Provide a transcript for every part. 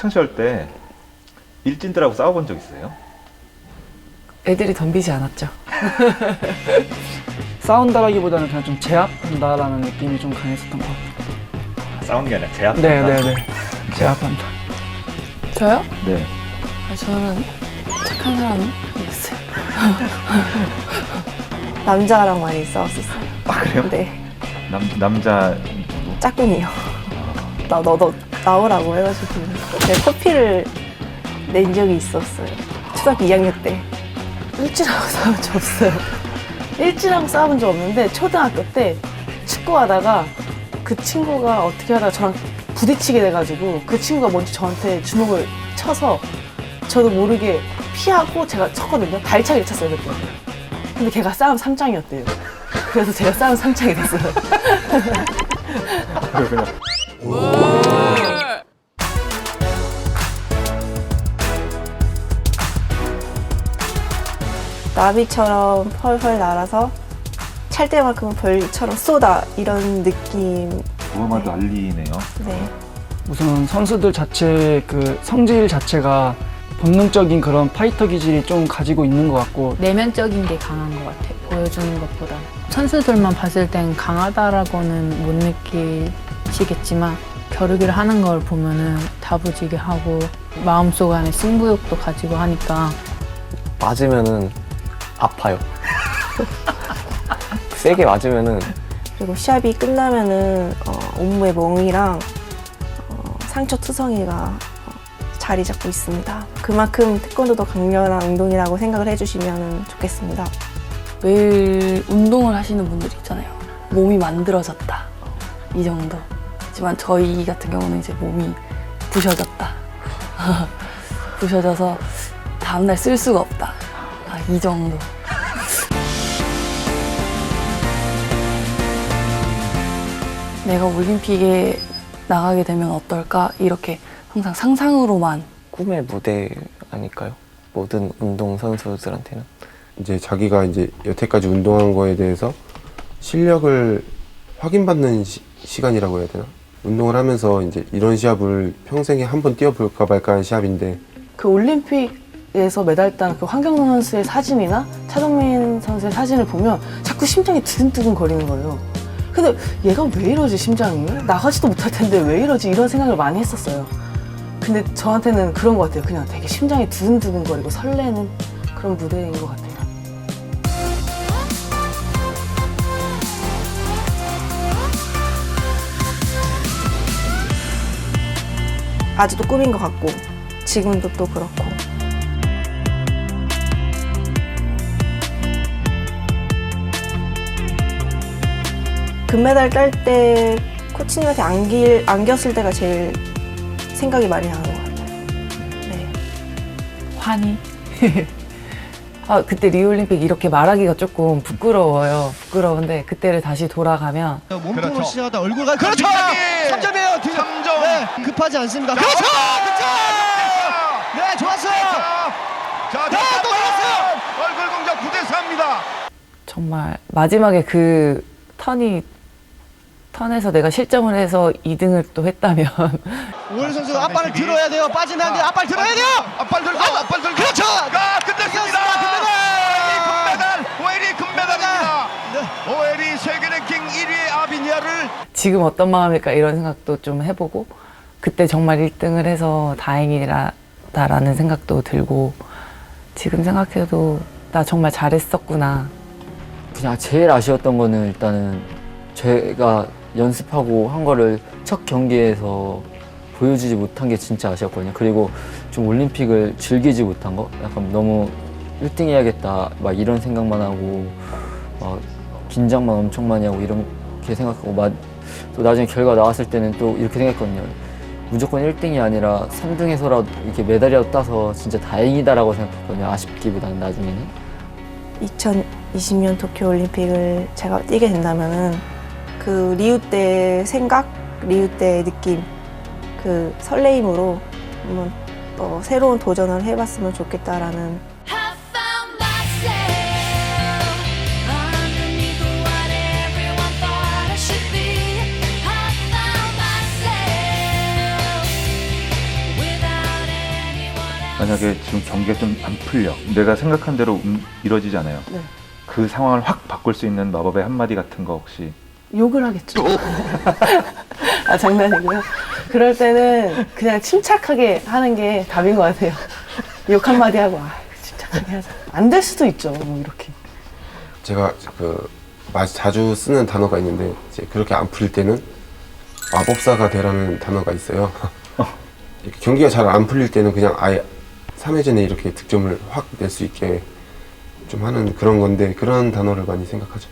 학창시절 때 일진들하고 싸워본 적 있어요? 애들이 덤비지 않았죠. 싸운다라기보다는 그냥 좀 제압한다라는 느낌이 좀 강했었던 것 같아요. 싸우는 게 아니라 제압. 네네네. 제압한다. 저요? 네. 아, 저는 착한 사람이었어요. 남자랑 많이 싸웠었어요. 아 그래요? 네, 남 남자? 짝꿍이요. 나 너도 나오라고 해가지고 제가 커피를 낸 적이 있었어요. 초등학교 2학년 때. 일진하고 싸운 적 없어요. 일진하고 싸운 적 없는데 초등학교 때 축구하다가 그 친구가 어떻게 하다가 저랑 부딪히게 돼가지고 그 친구가 먼저 저한테 주먹을 쳐서 저도 모르게 피하고 제가 쳤거든요. 발차기를 쳤어요 그때. 근데 걔가 싸움 3장이었대요. 그래서 제가 싸움 3장이 됐어요. 그냥 나비처럼 펄펄 날아서 찰 때만큼은 벌처럼 쏟아 이런 느낌. 그거만 난리네요. 네. 우선 선수들 자체 그 성질 자체가 본능적인 그런 파이터 기질이 좀 가지고 있는 것 같고 내면적인 게 강한 것 같아 보여주는 것보다 선수들만 봤을 땐 강하다라고는 못 느끼시겠지만 겨루기를 하는 걸 보면은 다부지게 하고 마음속 안에 승부욕도 가지고 하니까 맞으면은 아파요. 세게 맞으면은 그리고 시합이 끝나면은 어, 온몸에 멍이랑 어, 상처 투성이가 어, 자리 잡고 있습니다. 그만큼 태권도도 강렬한 운동이라고 생각을 해주시면 좋겠습니다. 매일 운동을 하시는 분들 있잖아요. 몸이 만들어졌다. 이 정도. 하지만 저희 같은 경우는 이제 몸이 부셔졌다. 부셔져서 다음날 쓸 수가 없다. 아, 이 정도. 내가 올림픽에 나가게 되면 어떨까? 이렇게 항상 상상으로만 꿈의 무대 아닐까요? 모든 운동 선수들한테는. 이제 자기가 이제 여태까지 운동한 거에 대해서 실력을 확인받는 시, 간이라고 해야 되나? 운동을 하면서 이제 이런 시합을 평생에 한 번 뛰어볼까 말까 하는 시합인데 그 올림픽 에서 메달 딴그 황경선 선수의 사진이나 차동민 선수의 사진을 보면 자꾸 심장이 두근두근 거리는 거예요. 근데 얘가 왜 이러지 심장이? 나가지도 못할 텐데 왜 이러지? 이런 생각을 많이 했었어요. 근데 저한테는 그런 것 같아요. 그냥 되게 심장이 두근두근 거리고 설레는 그런 무대인 것 같아요. 아직도 꿈인 것 같고 지금도 또 그렇고 금메달 딸 때 코치님한테 안길, 안겼을 때가 제일 생각이 많이 나는 것 같아요. 네. 환희. 아, 그때 리우올림픽 이렇게 말하기가 조금 부끄러워요. 부끄러운데 그때를 다시 돌아가면 몸통으로 시작하다 얼굴 가 그렇죠. 3점이에요. 3점. 네, 급하지 않습니다. 그렇죠. 득점. 네, 좋았어요. 자, 네, 또 들었어요. 얼굴 공작 9대 4입니다. 정말 마지막에 그 턴이 턴에서 내가 실점을 해서 2등을 또 했다면 오일 선수가 앞발을 들어야 돼요. 빠지면 안 돼요. 앞발 들어야 돼요. 앞발 들고 앞발 들고 그렇죠. 아, 끝냈습니다. 금메달. 오엘이 금메달입니다. 오엘이 세계 랭킹 1위의 아비니아를 지금 어떤 마음일까 이런 생각도 좀 해보고 그때 정말 1등을 해서 다행이다라는 생각도 들고 지금 생각해도 나 정말 잘했었구나 그냥 제일 아쉬웠던 거는 일단은 제가 연습하고 한 거를 첫 경기에서 보여주지 못한 게 진짜 아쉬웠거든요. 그리고 좀 올림픽을 즐기지 못한 거? 약간 너무 1등 해야겠다 막 이런 생각만 하고 막 긴장만 엄청 많이 하고 이렇게 생각하고 막 또 나중에 결과 나왔을 때는 또 이렇게 생각했거든요. 무조건 1등이 아니라 3등에서라도 이렇게 메달이라도 따서 진짜 다행이다라고 생각했거든요. 아쉽기보다는 나중에는. 2020년 도쿄올림픽을 제가 뛰게 된다면은 그 리우 때 생각, 리우 때 느낌, 그 설레임으로 한번 또 새로운 도전을 해봤으면 좋겠다라는 만약에 지금 경기가 좀 안 풀려 내가 생각한 대로 음, 이루어지지 않아요. 네. 그 상황을 확 바꿀 수 있는 마법의 한마디 같은 거 혹시 욕을 하겠죠. 아 장난이고요. 그럴 때는 그냥 침착하게 하는 게 답인 것 같아요. 욕 한마디 하고 아 침착하게 하자. 안 될 수도 있죠. 뭐 이렇게. 제가 그 마- 자주 쓰는 단어가 있는데 이제 그렇게 안 풀릴 때는 마법사가 되라는 단어가 있어요. 이렇게 경기가 잘 안 풀릴 때는 그냥 아예 3회전에 이렇게 득점을 확 낼 수 있게 좀 하는 그런 건데 그런 단어를 많이 생각하죠.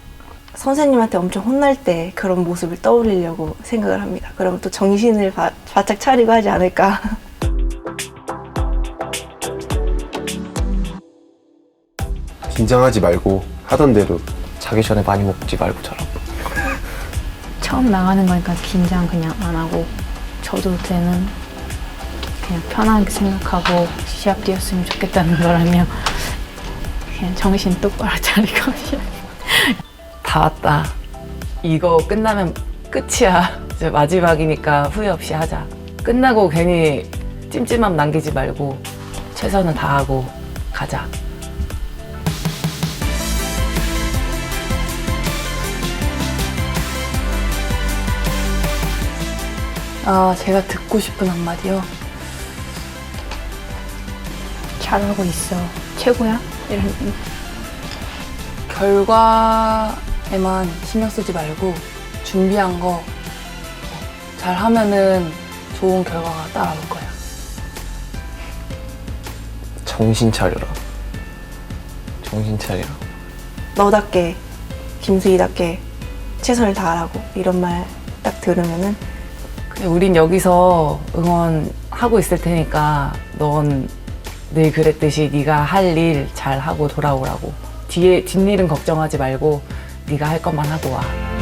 선생님한테 엄청 혼날 때 그런 모습을 떠올리려고 생각을 합니다. 그러면 또 정신을 바, 바짝 차리고 하지 않을까. 긴장하지 말고 하던 대로 자기 전에 많이 먹지 말고 자라. 처음 나가는 거니까 긴장 그냥 안 하고 저도 때는 그냥 편하게 생각하고 시합 뛰었으면 좋겠다는 거라면 그냥 정신 똑바로 차리고 시합 다 왔다. 이거 끝나면 끝이야. 이제 마지막이니까 후회 없이 하자. 끝나고 괜히 찜찜함 남기지 말고 최선을 다하고 가자. 아, 제가 듣고 싶은 한마디요. 잘하고 있어 최고야 이런 결과 에만 신경 쓰지 말고 준비한 거 잘 하면은 좋은 결과가 따라올 거야. 정신 차려라. 정신 차리라. 너답게 김수희답게 최선을 다하라고 이런 말 딱 들으면은 우린 여기서 응원하고 있을 테니까 넌 늘 그랬듯이 네가 할 일 잘 하고 돌아오라고. 뒤에 뒷일은 걱정하지 말고 네가 할 것만 하고 와.